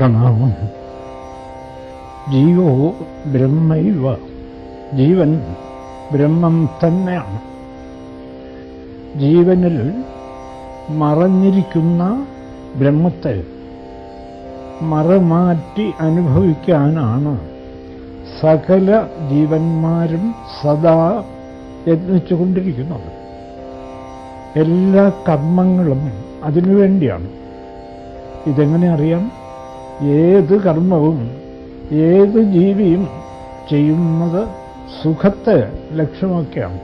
പ്രണാമം. ജീവോ ബ്രഹ്മൈവ ജീവൻ ബ്രഹ്മം തന്നെയാണ്. ജീവനിൽ മറഞ്ഞിരിക്കുന്ന ബ്രഹ്മത്തെ മറമാറ്റി അനുഭവിക്കാനാണ് സകല ജീവന്മാരും സദാ യത്നിച്ചുകൊണ്ടിരിക്കുന്നത്. എല്ലാ കർമ്മങ്ങളും അതിനുവേണ്ടിയാണ് ഇതെങ്ങനെ അറിയാം? ഏത് കർമ്മവും ഏത് ജീവിയും ചെയ്യുന്നത് സുഖത്തെ ലക്ഷ്യമാക്കിയാണ്.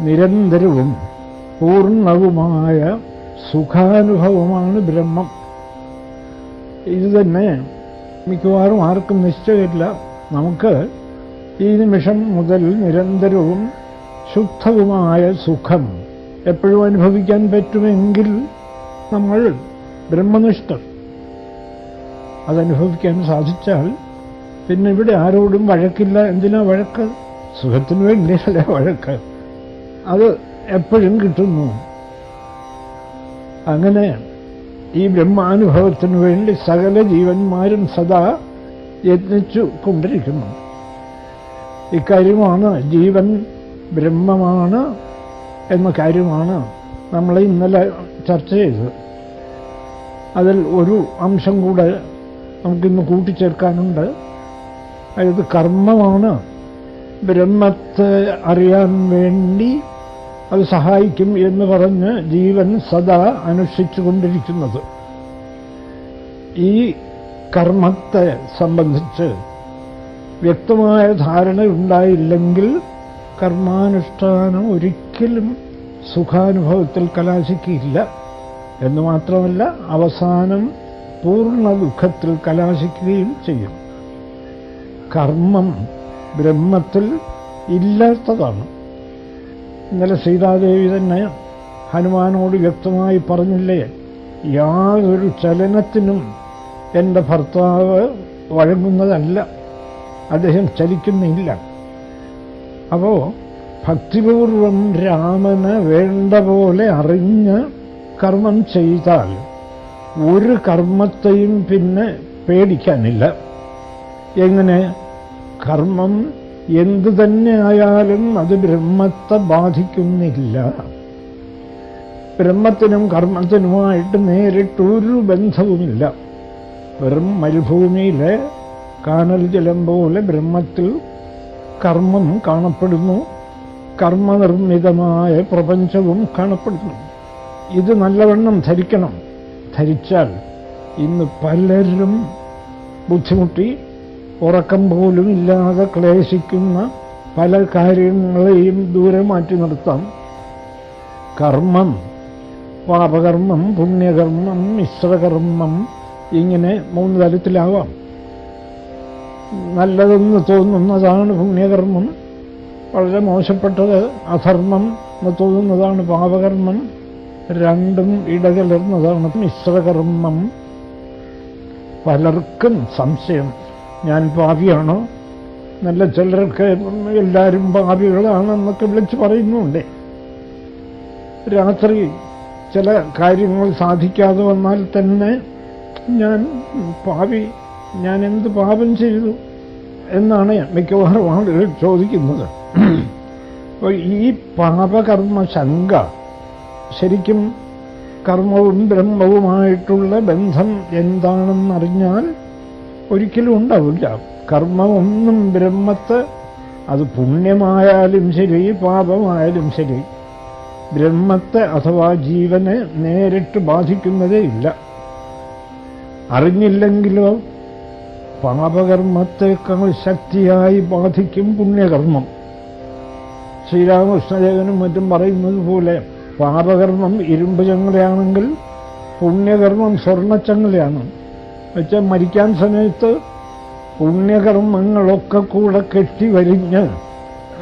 നിരന്തരവും പൂർണവുമായ സുഖാനുഭവമാണ് ബ്രഹ്മം. ഇത് തന്നെ മിക്കവാറും ആർക്കും നിശ്ചയമില്ല. നമുക്ക് ഈ നിമിഷം മുതൽ നിരന്തരവും ശുദ്ധവുമായ സുഖം എപ്പോഴും അനുഭവിക്കാൻ പറ്റുമെങ്കിൽ നമ്മൾ ബ്രഹ്മനിഷ്ഠർ. അതനുഭവിക്കാൻ സാധിച്ചാൽ പിന്നെ ഇവിടെ ആരോടും വഴക്കില്ല. എന്തിനാ വഴക്ക്? സുഖത്തിന് വേണ്ടിയല്ലേ വഴക്ക്. അത് എപ്പോഴും കിട്ടുന്നു. അങ്ങനെ ഈ ബ്രഹ്മാനുഭവത്തിനു വേണ്ടി സകല ജീവന്മാരും സദാ യത്നിച്ചു കൊണ്ടിരിക്കുന്നു. ഇക്കാര്യമാണ് ജീവൻ ബ്രഹ്മമാണ് എന്ന കാര്യമാണ് നമ്മൾ ഇന്നലെ ചർച്ച ചെയ്തത്. അതിൽ ഒരു അംശം കൂടെ നമുക്കിന്ന് കൂട്ടിച്ചേർക്കാനുണ്ട്. അതായത് കർമ്മമാണ്. ബ്രഹ്മത്തെ അറിയാൻ വേണ്ടി അത് സഹായിക്കും എന്ന് പറഞ്ഞ് ജീവൻ സദാ അനുഷ്ഠിച്ചുകൊണ്ടിരിക്കുന്നത് ഈ കർമ്മത്തെ സംബന്ധിച്ച് വ്യക്തമായ ധാരണ ഉണ്ടായില്ലെങ്കിൽ കർമാനുഷ്ഠാനം ഒരിക്കലും സുഖാനുഭവത്തിൽ കലാശിക്കില്ല. എന്ന് മാത്രമല്ല അവസാനം പൂർണ ദുഃഖത്തിൽ കലാശിക്കുകയും ചെയ്യും. കർമ്മം ബ്രഹ്മത്തിൽ ഇല്ലാത്തതാണ്. ഇന്നലെ സീതാദേവി തന്നെ ഹനുമാനോട് വ്യക്തമായി പറഞ്ഞില്ലേ യാതൊരു ചലനത്തിനും എന്റെ ഭർത്താവ് വഴങ്ങുന്നതല്ല അദ്ദേഹം ചലിക്കുന്നില്ല. അപ്പോ ഭക്തിപൂർവം രാമന് വേണ്ട പോലെ അറിഞ്ഞ് കർമ്മം ചെയ്താൽ ഒരു കർമ്മത്തെയും പിന്നെ പേടിക്കാനില്ല. എങ്ങനെ? കർമ്മം എന്തു തന്നെ ആയാലും അത് ബ്രഹ്മത്തെ ബാധിക്കുന്നില്ല. ബ്രഹ്മത്തിനും കർമ്മത്തിനുമായിട്ട് നേരിട്ടൊരു ബന്ധവുമില്ല. വെറും മരുഭൂമിയിലെ കാനൽ ജലം പോലെ ബ്രഹ്മത്തിൽ കർമ്മം കാണപ്പെടുന്നു. കർമ്മനിർമ്മിതമായ പ്രപഞ്ചവും കാണപ്പെടുന്നു. ഇത് നല്ലവണ്ണം ധരിക്കണം. ധരിച്ചാൽ ഇന്ന് പലരും ബുദ്ധിമുട്ടി ഉറക്കം പോലും ഇല്ലാതെ ക്ലേശിക്കുന്ന പല കാര്യങ്ങളെയും ദൂരെ മാറ്റി നിർത്താം. കർമ്മം പാപകർമ്മം പുണ്യകർമ്മം മിശ്രകർമ്മം ഇങ്ങനെ മൂന്ന് തരത്തിലാവാം. നല്ലതെന്ന് തോന്നുന്നതാണ് പുണ്യകർമ്മം. വളരെ മോശപ്പെട്ടത് അധർമ്മം എന്ന് തോന്നുന്നതാണ് പാപകർമ്മം. രണ്ടും ഇടകലർന്നതാണ് മിശ്രകർമ്മം. പലർക്കും സംശയം. ഞാൻ പാവിയാണോ നല്ല ചിലർക്ക് എല്ലാവരും പാപികളാണെന്നൊക്കെ വിളിച്ച് പറയുന്നുണ്ട്. രാത്രി ചില കാര്യങ്ങൾ സാധിക്കാതെ വന്നാൽ തന്നെ ഞാൻ പാപി ഞാൻ എന്ത് പാപം ചെയ്തു എന്നാണ് മിക്കവാറും ആളുകൾ ചോദിക്കുന്നത്. അപ്പോൾ ഈ പാപകർമ്മ ശങ്ക ശരിക്കും കർമ്മവും ബ്രഹ്മവുമായിട്ടുള്ള ബന്ധം എന്താണെന്നറിഞ്ഞാൽ ഒരിക്കലും ഉണ്ടാവില്ല. കർമ്മമൊന്നും ബ്രഹ്മത്തെ അത് പുണ്യമായാലും ശരി പാപമായാലും ശരി. ബ്രഹ്മത്തെ അഥവാ ജീവനെ നേരിട്ട് ബാധിക്കുന്നതേ ഇല്ല. അറിഞ്ഞില്ലെങ്കിലോ പാപകർമ്മത്തെക്കാൾ ശക്തിയായി ബാധിക്കും പുണ്യകർമ്മം. ശ്രീരാമകൃഷ്ണദേവനും മറ്റും പറയുന്നത് പോലെ പാപകർമ്മം ഇരുമ്പ് ചങ്ങലയാണെങ്കിൽ പുണ്യകർമ്മം സ്വർണച്ചങ്ങലയാണ് വെച്ചാൽ മരിക്കാൻ സമയത്ത് പുണ്യകർമ്മങ്ങളൊക്കെ കൂടെ കെട്ടി വരിഞ്ഞ്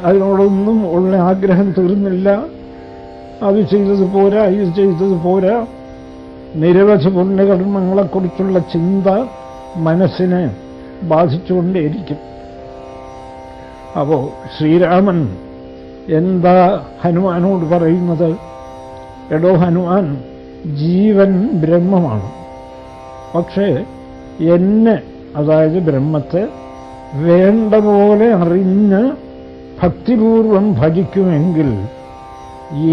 അതിനോടൊന്നും ഉള്ള ആഗ്രഹം തീർന്നില്ല. അത് ചെയ്തത് പോരാ ഇത് ചെയ്തത് പോരാ. നിരവധി പുണ്യകർമ്മങ്ങളെക്കുറിച്ചുള്ള ചിന്ത മനസ്സിനെ ബാധിച്ചുകൊണ്ടേയിരിക്കും. അപ്പോ ശ്രീരാമൻ എന്താ ഹനുമാനോട് പറയുന്നത്? എടോ ഹനുമാൻ ജീവൻ ബ്രഹ്മമാണ്. പക്ഷേ എന്നെ അതായത് ബ്രഹ്മത്തെ വേണ്ട പോലെ അറിഞ്ഞ് ഭക്തിപൂർവം ഭജിക്കുമെങ്കിൽ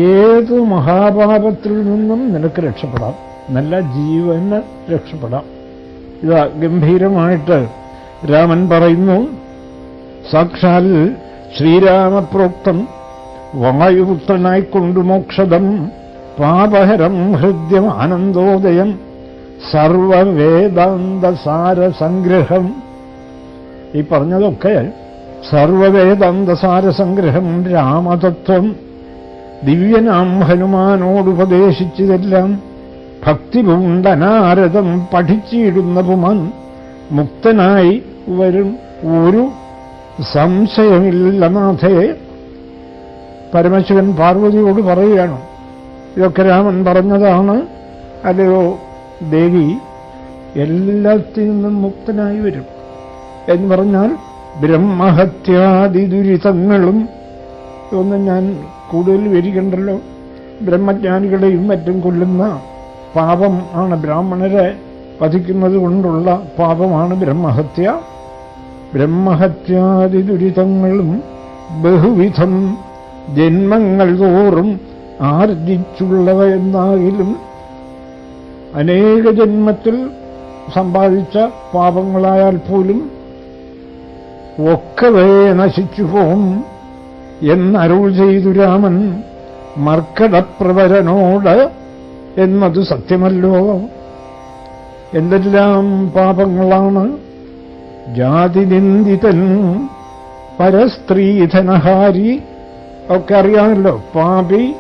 ഏത് മഹാപാപത്തിൽ നിന്നും നിനക്ക് രക്ഷപ്പെടാം. നല്ല ജീവന് രക്ഷപ്പെടാം. ഇതാ ഗംഭീരമായിട്ട് രാമൻ പറയുന്നു സാക്ഷാൽ ശ്രീരാമപ്രോക്തം വായുപുത്രനായിക്കൊണ്ടു മോക്ഷദം പാപഹരം ഹൃദ്യം ആനന്ദോദയം സർവവേദാന്തസാരസംഗ്രഹം. ഈ പറഞ്ഞതൊക്കെ സർവവേദാന്തസാരസംഗ്രഹം രാമതത്വം. ദിവ്യനാം ഹനുമാനോടുപദേശിച്ചതെല്ലാം ഭക്തി പൂണ്ടനാരദം പഠിച്ചിടുന്ന പുമൻ മുക്തനായി വരും ഒരു സംശയമില്ല നാഥയെ പരമശിവൻ പാർവതിയോട് പറയുകയാണ് ഇതൊക്കെ രാമൻ പറഞ്ഞതാണ്. അല്ലയോ ദേവി എല്ലാത്തിൽ നിന്നും മുക്തനായി വരും. എന്ന് പറഞ്ഞാൽ ബ്രഹ്മഹത്യാദി ദുരിതങ്ങളും ഒന്നും ഞാൻ കൂടുതൽ വരികണ്ടല്ലോ ബ്രഹ്മജ്ഞാനികളെയും മറ്റും കൊല്ലുന്ന പാപം ആണ് ബ്രാഹ്മണരെ വധിക്കുന്നത് കൊണ്ടുള്ള പാപമാണ് ബ്രഹ്മഹത്യ. ബ്രഹ്മഹത്യാദി ദുരിതങ്ങളും ബഹുവിധം ജന്മങ്ങൾ തോറും ആർജിച്ചുള്ളവ എന്നാകിലും അനേക ജന്മത്തിൽ സമ്പാദിച്ച പാപങ്ങളായാൽ പോലും ഒക്കവേ നശിച്ചു പോകും എന്നരുൾ ചെയ്തു രാമൻ മർക്കടപ്രവരനോട് എന്നത് സത്യമല്ലോ. എന്തെല്ലാം പാപങ്ങളാണ് ജാതിനിന്ദിതൻ പരസ്ത്രീധനഹാരി ഒക്കെ അറിയാമല്ലോ. പാപി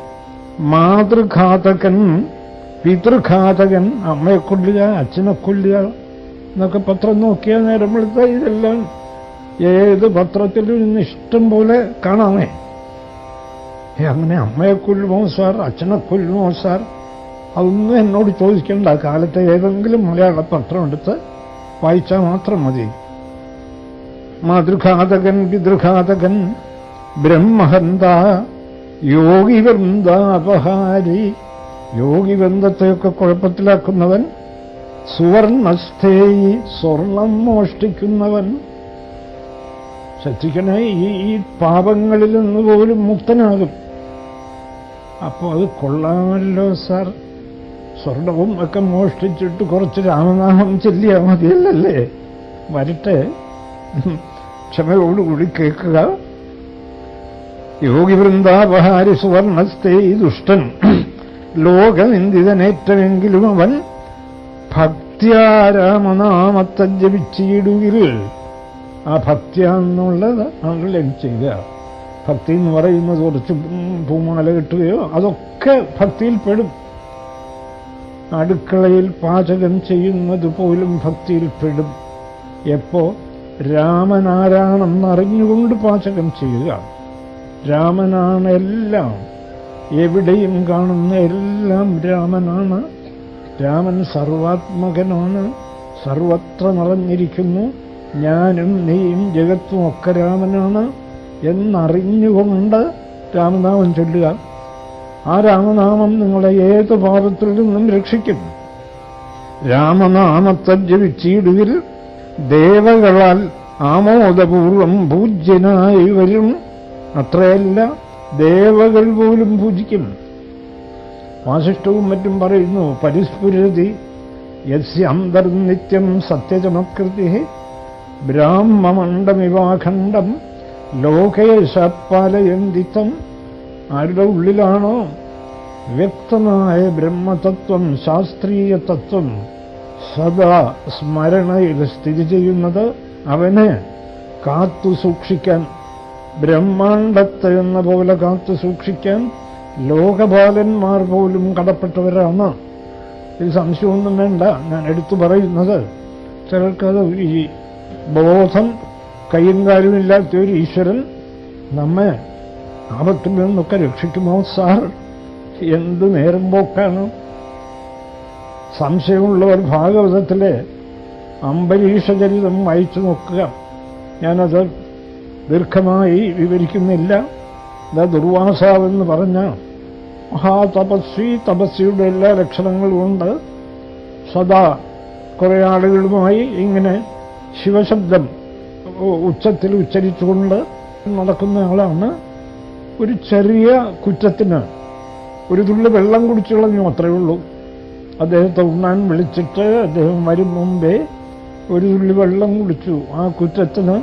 മാതൃഘാതകൻ പിതൃഘാതകൻ അമ്മയെ കൊല്ലുക അച്ഛനെ കൊല്ലുക എന്നൊക്കെ പത്രം നോക്കിയാൽ നേരം വെളുത്ത ഇതെല്ലാം ഏത് പത്രത്തിലും ഇന്ന് ഇഷ്ടം പോലെ കാണാമേ. ഏ അങ്ങനെ അമ്മയെ കൊല്ലുമോ സാർ അച്ഛനെ കൊല്ലുമോ സാർ അതൊന്നും എന്നോട് ചോദിക്കേണ്ട. കാലത്തെ ഏതെങ്കിലും മലയാള പത്രം എടുത്ത് വായിച്ചാൽ മാത്രം മതി. മാതൃഘാതകൻ പിതൃഘാതകൻ ബ്രഹ്മഹന്ത യോഗിവൃന്ദാപഹാരി. യോഗിവൃന്ദത്തെയൊക്കെ കുഴപ്പത്തിലാക്കുന്നവൻ സുവർണസ്ഥേയി സ്വർണം മോഷ്ടിക്കുന്നവൻ. ശ്രദ്ധിക്കണേ ഈ ഈ പാപങ്ങളിൽ നിന്ന് പോലും മുക്തനാകും. അപ്പോൾ അത് കൊള്ളാമല്ലോ സാർ. സ്വർണവും ഒക്കെ മോഷ്ടിച്ചിട്ട് കുറച്ച് രാമനാമം ചെല്ലിയാൽ മതിയല്ലേ വരട്ടെ. ക്ഷമയോടുകൂടി കേൾക്കുക. യോഗി വൃന്ദാപഹാരി സുവർണസ്ഥേ ദുഷ്ടൻ. ലോകനിന്ദിതനേറ്റമെങ്കിലും അവൻ ഭക്തിയാരാമനാമത്തെ ജപിച്ചിടുകിൽ ആ ഭക്തി എന്നുള്ളത് ആളുകൾ ചെയ്യുക ഭക്തി എന്ന് പറയുന്നത് കുറച്ച് പൂമാല കിട്ടുകയോ അതൊക്കെ ഭക്തിയിൽ പെടും. അടുക്കളയിൽ പാചകം ചെയ്യുന്നത് പോലും ഭക്തിയിൽ പെടും. എപ്പോ രാമനാരാണെന്നറിഞ്ഞുകൊണ്ട് പാചകം ചെയ്യുക. രാമനാണ് എല്ലാം. എവിടെയും കാണുന്ന എല്ലാം രാമനാണ്. രാമൻ സർവാത്മകനാണ്. സർവത്ര നിറഞ്ഞിരിക്കുന്നു. ഞാനും നീയും ജഗത്തും ഒക്കെ രാമനാണ് എന്നറിഞ്ഞുകൊണ്ട് രാമനാമം ചൊല്ലുക. ആ രാമനാമം നിങ്ങളെ ഏത് പാപത്തിൽ നിന്നും രക്ഷിക്കും? രാമനാമത്തെ ജപിച്ചിടുകിൽ ദേവകളാൽ ആമോദപൂർവം പൂജ്യനായി വരും. അത്രയല്ല ദേവകൾ പോലും പൂജിക്കും വാശിഷ്ടവും മറ്റും പറയുന്നു പരിസ്ഫുരതി യസ്യ അന്തർനിത്യം സത്യചമകൃതി ബ്രാഹ്മമണ്ഡമിവാഖണ്ഡം ലോകേശപാലയന്തിത്തം ആരുടെ ഉള്ളിലാണോ വ്യക്തമായ ബ്രഹ്മതത്വം ശാസ്ത്രീയ തത്വം സദാ സ്മരണയിൽ സ്ഥിതി ചെയ്യുന്നത്? അവനെ കാത്തു സൂക്ഷിക്കാൻ ബ്രഹ്മാണ്ടത്തെ എന്ന പോലെ കാത്തു സൂക്ഷിക്കാൻ ലോകപാലന്മാർ പോലും കടപ്പെട്ടവരാണ്. ഇത് സംശയമൊന്നും വേണ്ട. ഞാൻ എടുത്തു പറയുന്നത് ചിലർക്കത് ഈ ബോധം കയ്യും കാലുമില്ലാത്ത ഒരു ഈശ്വരൻ നമ്മെ ആപത്തിൽ നിന്നൊക്കെ രക്ഷിക്കുമോ സാർ? എന്ത് നേരം പോക്കാണ്? സംശയമുള്ളവർ ഭാഗവതത്തിലെ അംബരീഷചരിതം വായിച്ചു നോക്കുക. ഞാനത് ദീർഘമായി വിവരിക്കുന്നില്ല. ദുർവാസാവെന്ന് പറഞ്ഞ മഹാതപസ്വി തപസ്വിയുടെ എല്ലാ ലക്ഷണങ്ങളും ഉണ്ട് സദാ കുറേ ആളുകളുമായി ഇങ്ങനെ ശിവശബ്ദം ഉച്ചത്തിൽ ഉച്ചരിച്ചുകൊണ്ട് നടക്കുന്ന ആളാണ്. ഒരു ചെറിയ കുറ്റത്തിന് ഒരു തുള്ളി വെള്ളം കുടിച്ചുകളഞ്ഞു അത്രയേ ഉള്ളൂ. അദ്ദേഹത്തെ ഉണ്ണാൻ വിളിച്ചിട്ട് അദ്ദേഹം വരും മുമ്പേ ഒരു തുള്ളി വെള്ളം കുടിച്ചു. ആ കുറ്റത്തിന്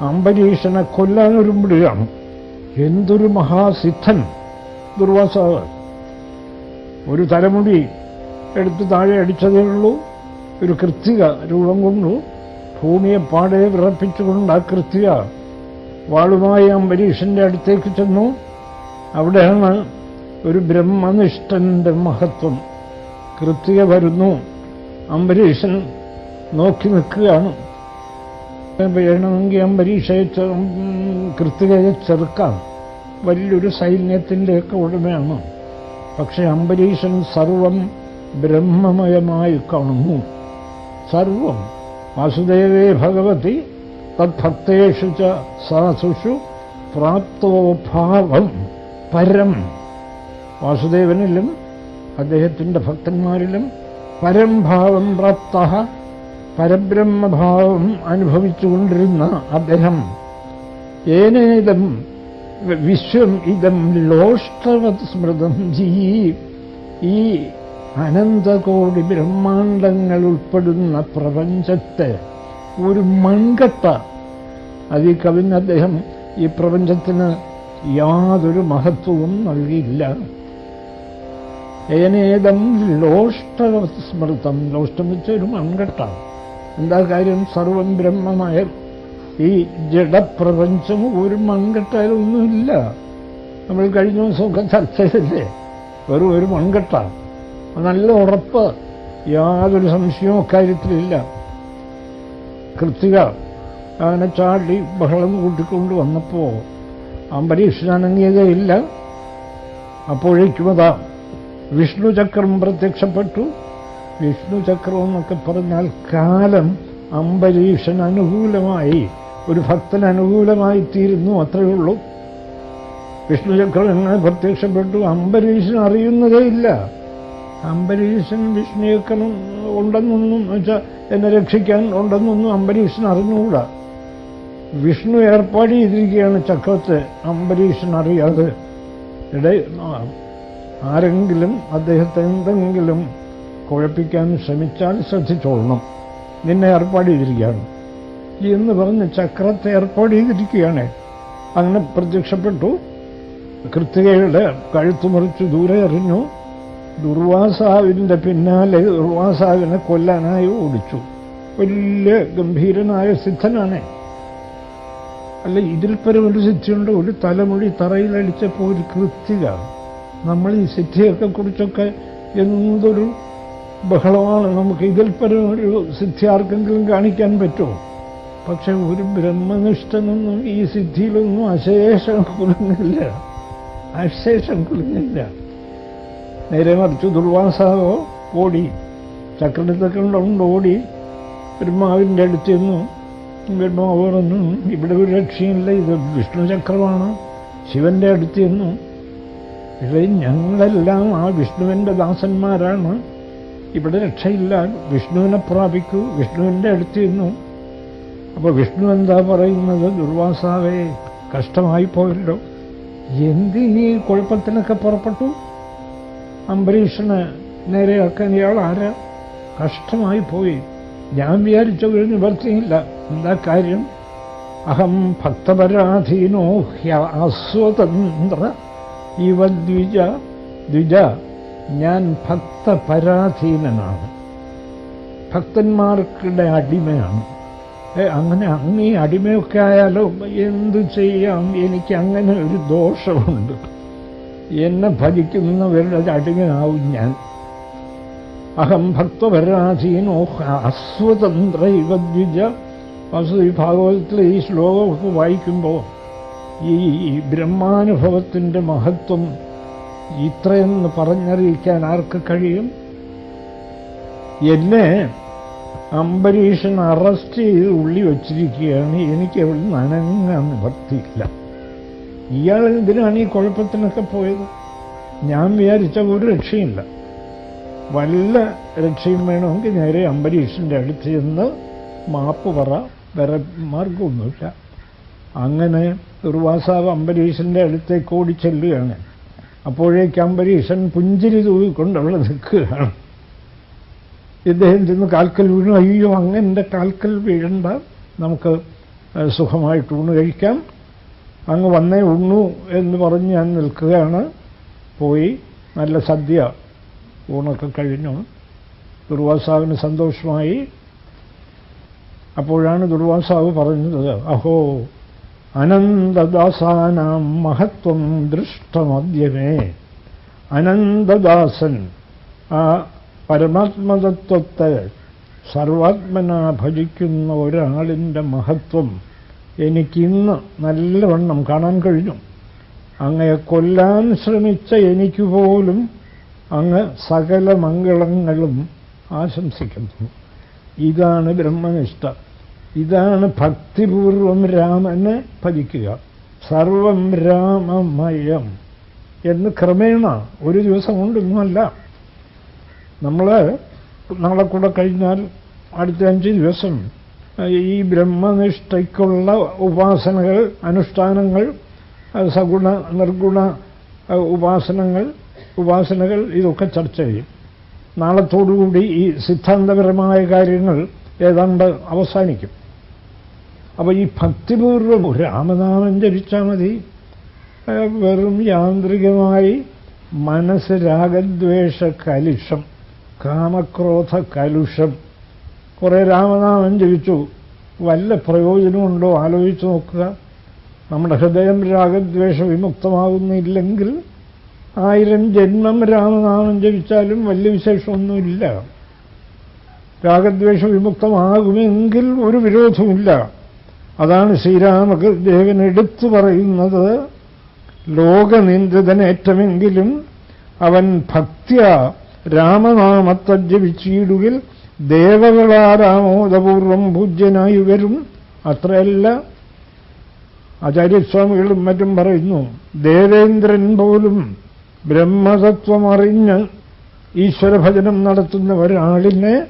അംബരീഷനെ കൊല്ലാൻ ഒരുമ്പിടുകയാണ് എന്തൊരു മഹാസിദ്ധൻ ദുർവാസാവ് ഒരു തലമുടി എടുത്ത് താഴെ അടിച്ചതേ ഉള്ളൂ. ഒരു കൃത്തിക രൂപം കൊണ്ടു ഭൂമിയെ പാടെ വിറപ്പിച്ചുകൊണ്ട് ആ കൃത്തിക വാളുമായി അംബരീഷന്റെ അടുത്തേക്ക് ചെന്നു. അവിടെയാണ് ഒരു ബ്രഹ്മനിഷ്ഠന്റെ മഹത്വം. കൃത്തിക വരുന്നു. അംബരീഷൻ നോക്കി നിൽക്കുകയാണ്. വേണമെങ്കിൽ അംബരീഷയെ ഉം, ചെറുക്കാം. വലിയൊരു സൈന്യത്തിന്റെയൊക്കെ ഉടമയാണ്. പക്ഷെ അംബരീഷൻ സർവം ബ്രഹ്മമയമായി കാണുന്നു. സർവം. വാസുദേവേ ഭഗവതി തദ്ഭക്തേഷു ച സാസുഷു പ്രാപ്തോഭാവം പരം. വാസുദേവനിലും അദ്ദേഹത്തിന്റെ ഭക്തന്മാരിലും പരംഭാവം പ്രാപ്ത. പരബ്രഹ്മഭാവം അനുഭവിച്ചുകൊണ്ടിരുന്ന അദ്ദേഹം ഏനേതം വിശ്വം ഇതം ലോഷ്ടവത് സ്മൃതം ജീ ഈ അനന്തകോടി ബ്രഹ്മാണ്ടങ്ങൾ ഉൾപ്പെടുന്ന പ്രപഞ്ചത്തെ ഒരു മൺകട്ട. അതിൽ കവിഞ്ഞ അദ്ദേഹം ഈ പ്രപഞ്ചത്തിന് യാതൊരു മഹത്വവും നൽകിയില്ല. ഏനേതം ലോഷ്ടവത് സ്മൃതം. ലോഷ്ടം വെച്ച ഒരു മൺകട്ട. എന്താ കാര്യം? സർവം ബ്രഹ്മമായ ഈ ജഡപ്രപഞ്ചം ഒരു മൺകെട്ടായാലൊന്നുമില്ല നമ്മൾ കഴിഞ്ഞ ദിവസമൊക്കെ ചർച്ച ചെയ്തില്ലേ? വെറും ഒരു മൺകെട്ട. നല്ല ഉറപ്പ്. യാതൊരു സംശയവും കാര്യത്തിലില്ല കൃത്തിക അങ്ങനെ ചാടി ബഹളം കൂട്ടിക്കൊണ്ട് വന്നപ്പോ അംബരീഷനങ്ങിയതേയില്ല അപ്പോഴേക്കുമതാ വിഷ്ണു ചക്രം പ്രത്യക്ഷപ്പെട്ടു. വിഷ്ണു ചക്രം എന്നൊക്കെ പറഞ്ഞാൽ കാലം അംബരീഷൻ അനുകൂലമായി ഒരു ഭക്തൻ അനുകൂലമായി തീരുന്നു അത്രയേ ഉള്ളൂ. വിഷ്ണു ചക്രം എങ്ങനെ പ്രത്യക്ഷപ്പെട്ടു. അംബരീഷൻ അറിയുന്നതേ ഇല്ല. അംബരീഷൻ വിഷ്ണുചക്രം ഉണ്ടെന്നൊന്നും വെച്ചാൽ എന്നെ രക്ഷിക്കാൻ ഉണ്ടെന്നൊന്നും അംബരീഷൻ അറിഞ്ഞുകൂടാ. വിഷ്ണു ഏർപ്പാട് ചെയ്തിരിക്കുകയാണ് ചക്രത്തെ അംബരീഷൻ അറിയാതെ. ഇട ആരെങ്കിലും അദ്ദേഹത്തെ എന്തെങ്കിലും കുഴപ്പിക്കാൻ ശ്രമിച്ചാൽ ശ്രദ്ധിച്ചോളണം. നിന്നെ ഏർപ്പാട് ചെയ്തിരിക്കുകയാണ്. എന്ന് പറഞ്ഞ് ചക്രത്തെ ഏർപ്പാട് ചെയ്തിരിക്കുകയാണ്. അങ്ങനെ പ്രത്യക്ഷപ്പെട്ടു. കൃത്തികയുടെ കഴുത്തു മുറിച്ച് ദൂരെ എറിഞ്ഞു. ദുർവാസാവിന്റെ പിന്നാലെ ദുർവാസാവിനെ കൊല്ലാനായി ഓടിച്ചു. വലിയ ഗംഭീരനായ സിദ്ധനാണ്. അല്ല ഇതിൽ പരം ഒരു സിദ്ധിയുണ്ട്. ഒരു തലമുടി തറയിലടിച്ചപ്പോൾ ഒരു കൃത്തിക നമ്മൾ ഈ സിദ്ധിയൊക്കെ കുറിച്ചൊക്കെ എന്തൊരു ബഹളമാണ്. നമുക്ക് ഇതിൽ പരം സിദ്ധി ആർക്കെങ്കിലും കാണിക്കാൻ പറ്റുമോ? പക്ഷെ ഒരു ബ്രഹ്മനിഷ്ഠനൊന്നും ഈ സിദ്ധിയിലൊന്നും അശേഷം കുലുങ്ങില്ല. അശേഷം കുലുങ്ങില്ല. നേരെ മറിച്ച് ദുർവാസാവോ ഓടി. ചക്രത്തൊക്കെ ഓടി. ബ്രഹ്മാവിന്റെ അടുത്ത് നിന്നു ബ്രഹ്മാവ് പറഞ്ഞു ഇവിടെ ഒരു രക്ഷയില്ല ഇത് വിഷ്ണു ചക്രമാണ് ശിവന്റെ അടുത്ത് നിന്നു ഇവിടെ ഞങ്ങളെല്ലാം ആ വിഷ്ണുവിന്റെ ദാസന്മാരാണ്. ഇവിടെ രക്ഷയില്ല. വിഷ്ണുവിനെ പ്രാപിക്കൂ. വിഷ്ണുവിന്റെ അടുത്ത് നിന്നു അപ്പോൾ വിഷ്ണു എന്താ പറയുന്നത്? ദുർവാസാവേ കഷ്ടമായി പോയല്ലോ. എന്തിനീ കുഴപ്പത്തിനൊക്കെ പുറപ്പെട്ടു? അംബരീഷന് നേരെയാക്കാൻ ഇയാൾ ആരാ? കഷ്ടമായി പോയി. ഞാൻ വിചാരിച്ച ഒരു നിവർത്തിയില്ല എന്താ കാര്യം? അഹം ഭക്തപരാധീനോ ഹ്യാസ്വതന്ത്ര ഇവ ദ്വിജ ദ്വിജ ഞാൻ ഭക്ത ഭക്തപരാധീനനാണ്. ഭക്തന്മാർക്കിടെ അടിമയാണ്. അങ്ങനെ അങ്ങ് അടിമയൊക്കെ ആയാലോ എന്തു ചെയ്യാം? എനിക്ക് അങ്ങനെ ഒരു ദോഷമുണ്ട്. എന്നെ ഭജിക്കുന്നവരുടെ അടിമയാവും ഞാൻ. അഹം ഭക്തപരാധീനോ അസ്വതന്ത്ര ഇവദ്വിജ ദ്വിജ. ഈ ഭാഗവതത്തിൽ ഈ ശ്ലോകമൊക്കെ വായിക്കുമ്പോൾ ഈ ബ്രഹ്മാനുഭവത്തിന്റെ മഹത്വം ഇത്രയെന്ന് പറഞ്ഞറിയിക്കാൻ ആർക്ക് കഴിയും? എന്നെ അംബരീഷൻ അറസ്റ്റ് ചെയ്ത് ഉള്ളി വച്ചിരിക്കുകയാണ്. എനിക്ക് എവിടെ നനങ്ങാൻ നിവർത്തിയില്ല ഇയാൾ എന്തിനാണ് ഈ കുഴപ്പത്തിനൊക്കെ പോയത്? ഞാൻ വിചാരിച്ച ഒരു രക്ഷയില്ല വല്ല രക്ഷയും വേണമെങ്കിൽ നേരെ അംബരീഷിന്റെ അടുത്ത് ചെന്ന് മാപ്പ് പറ. വേറെ മാർഗമൊന്നുമില്ല അങ്ങനെ ദുർവാസാവ് അംബരീഷിന്റെ അടുത്തേക്ക് ഓടി ചെല്ലുകയാണ്. അപ്പോഴേക്ക് അംബരീഷൻ പുഞ്ചിരി തൂവിക്കൊണ്ട് അവിടെ നിൽക്കുകയാണ്. ഇദ്ദേഹം ചെന്ന് കാൽക്കൽ വീണു. അയ്യോ അങ്ങനെ കാൽക്കൽ വീഴണ്ട. നമുക്ക് സുഖമായിട്ട് ഊണ് കഴിക്കാം. അങ്ങ് വന്നേ ഉണ്ണു എന്ന് പറഞ്ഞ് ഞാൻ നിൽക്കുകയാണ്. പോയി. നല്ല സദ്യ. ഊണൊക്കെ കഴിഞ്ഞു. ദുർവാസാവിന് സന്തോഷമായി. അപ്പോഴാണ് ദുർവാസാവ് പറഞ്ഞത് അഹോ അനന്തദാസാനാം മഹത്വം ദൃഷ്ടമദ്യമേ. അനന്തദാസൻ ആ പരമാത്മതത്വത്തെ സർവാത്മന ഭജിക്കുന്ന ഒരാളിന്റെ മഹത്വം എനിക്കിന്ന് നല്ലവണ്ണം കാണാൻ കഴിഞ്ഞു. അങ്ങയെ കൊല്ലാൻ ശ്രമിച്ച എനിക്ക് പോലും അങ്ങ് സകല മംഗളങ്ങളും ആശംസിക്കുന്നു. ഇതാണ് ബ്രഹ്മനിഷ്ഠ. ഇതാണ് ഭക്തിപൂർവം രാമനെ ഭജിക്കുക. സർവം രാമമയം എന്ന് ക്രമേണ ഒരു ദിവസം കൊണ്ടൊന്നുമല്ല. നമ്മൾ നമ്മളെ കൂടെ കഴിഞ്ഞാൽ അടുത്ത അഞ്ച് ദിവസം ഈ ബ്രഹ്മനിഷ്ഠയ്ക്കുള്ള ഉപാസനകൾ അനുഷ്ഠാനങ്ങൾ സഗുണ നിർഗുണ ഉപാസനങ്ങൾ ഉപാസനകൾ ഇതൊക്കെ ചർച്ച ചെയ്യും. നാളത്തോടുകൂടി ഈ സിദ്ധാന്തപരമായ കാര്യങ്ങൾ ഏതാണ്ട് അവസാനിക്കും. അപ്പോൾ ഈ ഭക്തിപൂർവം രാമനാമം ജപിച്ചാൽ മതി. വെറും യാന്ത്രികമായി മനസ്സ് രാഗദ്വേഷ കലുഷം കാമക്രോധ കലുഷം കുറേ രാമനാമം ജപിച്ചു. വല്ല പ്രയോജനമുണ്ടോ ആലോചിച്ചു നോക്കുക. നമ്മുടെ ഹൃദയം രാഗദ്വേഷ വിമുക്തമാകുന്നില്ലെങ്കിൽ ആയിരം ജന്മം രാമനാമം ജപിച്ചാലും വലിയ വിശേഷമൊന്നുമില്ല. രാഗദ്വേഷ വിമുക്തമാകുമെങ്കിൽ ഒരു വിരോധമില്ല അതാണ് ശ്രീരാമദേവൻ എടുത്തു പറയുന്നത് ലോകനിന്ദിതനേറ്റമെങ്കിലും അവൻ ഭക്തിയ രാമനാമത്തെ ജപിച്ചിടുകിൽ ദേവകളാ രാമോദപൂർവം പൂജ്യനായി വരും. അത്രയല്ല. ആചാര്യസ്വാമികളും മറ്റും പറയുന്നു ദേവേന്ദ്രൻ പോലും ബ്രഹ്മതത്വമറിഞ്ഞ് ഈശ്വരഭജനം നടത്തുന്ന ഒരാളിനെ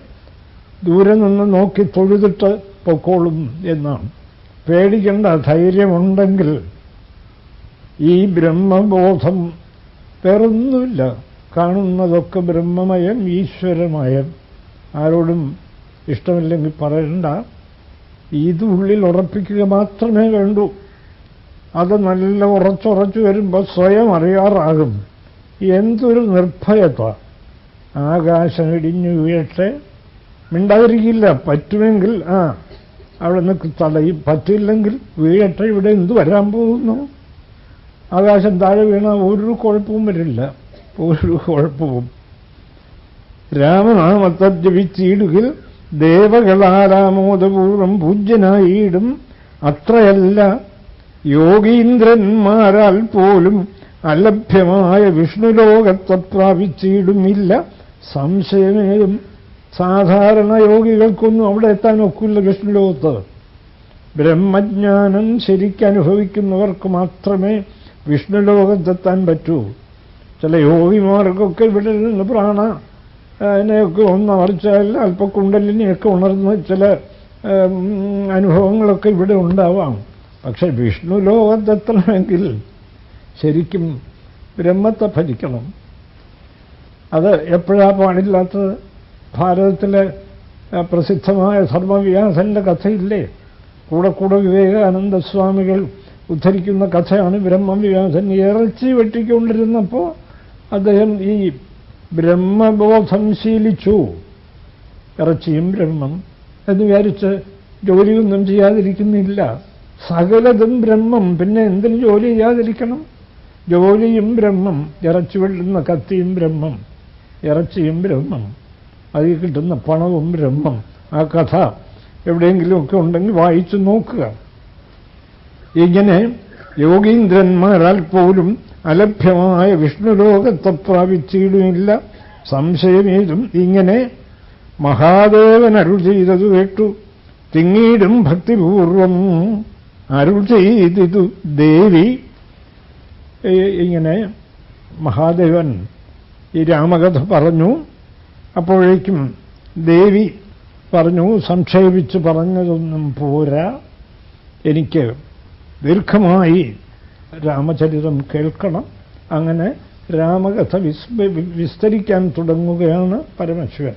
ദൂരെ നിന്ന് നോക്കി തൊഴുതിട്ട് പൊക്കോളും എന്നാണ്. പേടിക്കേണ്ട ധൈര്യമുണ്ടെങ്കിൽ ഈ ബ്രഹ്മബോധം വേറൊന്നുമില്ല. കാണുന്നതൊക്കെ ബ്രഹ്മമയം ഈശ്വരമയം. ആരോടും ഇഷ്ടമില്ലെങ്കിൽ പറയണ്ട. ഇത് ഉള്ളിൽ ഉറപ്പിക്കുക മാത്രമേ വേണ്ടൂ. അത് നല്ല ഉറച്ചുറച്ചു വരുമ്പോൾ സ്വയം അറിയാറാകും. എന്തൊരു നിർഭയത്വ ആകാശം ഇടിഞ്ഞു വീഴട്ടെ. മിണ്ടാതിരിക്കില്ല. പറ്റുമെങ്കിൽ ആ അവിടെ നിന്ന് തടയും. പറ്റില്ലെങ്കിൽ വീഴട്ടെ ഇവിടെ എന്ത് വരാൻ പോകുന്നു? ആകാശം താഴെ വീണ ഒരു കുഴപ്പവും വരില്ല. ഒരു കുഴപ്പവും. രാമനാമത്തെ ജപിച്ചിടുകിൽ ദേവകളാരാമോദപൂർവം പൂജ്യനായിടും. അത്രയല്ല യോഗീന്ദ്രന്മാരാൽ പോലും അലഭ്യമായ വിഷ്ണുലോകത്തെ പ്രാപിച്ചിടുമില്ല സംശയമേതും സാധാരണ യോഗികൾക്കൊന്നും അവിടെ എത്താൻ ഒക്കില്ല കൃഷ്ണലോകത്ത് ബ്രഹ്മജ്ഞാനം ശരിക്കനുഭവിക്കുന്നവർക്ക് മാത്രമേ വിഷ്ണുലോകത്തെത്താൻ പറ്റൂ. ചില യോഗിമാർക്കൊക്കെ ഇവിടെ നിന്ന് പ്രാണ അതിനെയൊക്കെ ഒന്ന് അറിച്ചാൽ കുണ്ടലിനെയൊക്കെ ഉണർന്ന് ചില അനുഭവങ്ങളൊക്കെ ഇവിടെ ഉണ്ടാവാം. പക്ഷെ വിഷ്ണു ലോകത്തെത്തണമെങ്കിൽ ശരിക്കും ബ്രഹ്മത്തെ ഭജിക്കണം. അത് എപ്പോഴാ പാടില്ലാത്തത്? ഭാരതത്തിലെ പ്രസിദ്ധമായ ധർമ്മവ്യാസന്റെ കഥയില്ലേ? കൂടെ കൂടെ വിവേകാനന്ദ സ്വാമികൾ ഉദ്ധരിക്കുന്ന കഥയാണ് ബ്രഹ്മവ്യാസൻ ഇറച്ചി വെട്ടിക്കൊണ്ടിരുന്നപ്പോൾ അദ്ദേഹം ഈ ബ്രഹ്മബോധം ശീലിച്ചു. ഇറച്ചിയും ബ്രഹ്മം എന്ന് വിചാരിച്ച് ജോലിയൊന്നും ചെയ്യാതിരിക്കുന്നില്ല. സകലതും ബ്രഹ്മം പിന്നെ എന്തിന് ജോലി ചെയ്യാതിരിക്കണം? ജോലിയും ബ്രഹ്മം ഇറച്ചി വെള്ളുന്ന കത്തിയും ബ്രഹ്മം ഇറച്ചിയും ബ്രഹ്മം. അതിൽ കിട്ടുന്ന പണവും ബ്രഹ്മം. ആ കഥ എവിടെയെങ്കിലുമൊക്കെ ഉണ്ടെങ്കിൽ വായിച്ചു നോക്കുക. ഇങ്ങനെ യോഗീന്ദ്രന്മാരാൽ പോലും അലഭ്യമായ വിഷ്ണുലോകത്തെ പ്രാപിച്ചിടുമില്ല സംശയമേതും ഇങ്ങനെ മഹാദേവൻ അരുൾ ചെയ്തത് കേട്ടു. തിങ്ങീടും ഭക്തിപൂർവം അരുൾ ചെയ്തിതു ദേവി. ഇങ്ങനെ മഹാദേവൻ ഈ രാമകഥ പറഞ്ഞു. അപ്പോഴേക്കും ദേവി പറഞ്ഞു സംക്ഷേപിച്ച് പറഞ്ഞതൊന്നും പോരാ. എനിക്ക് ദീർഘമായി രാമചരിതം കേൾക്കണം. അങ്ങനെ രാമകഥ വിസ്തരിക്കാൻ തുടങ്ങുകയാണ് പരമശിവൻ.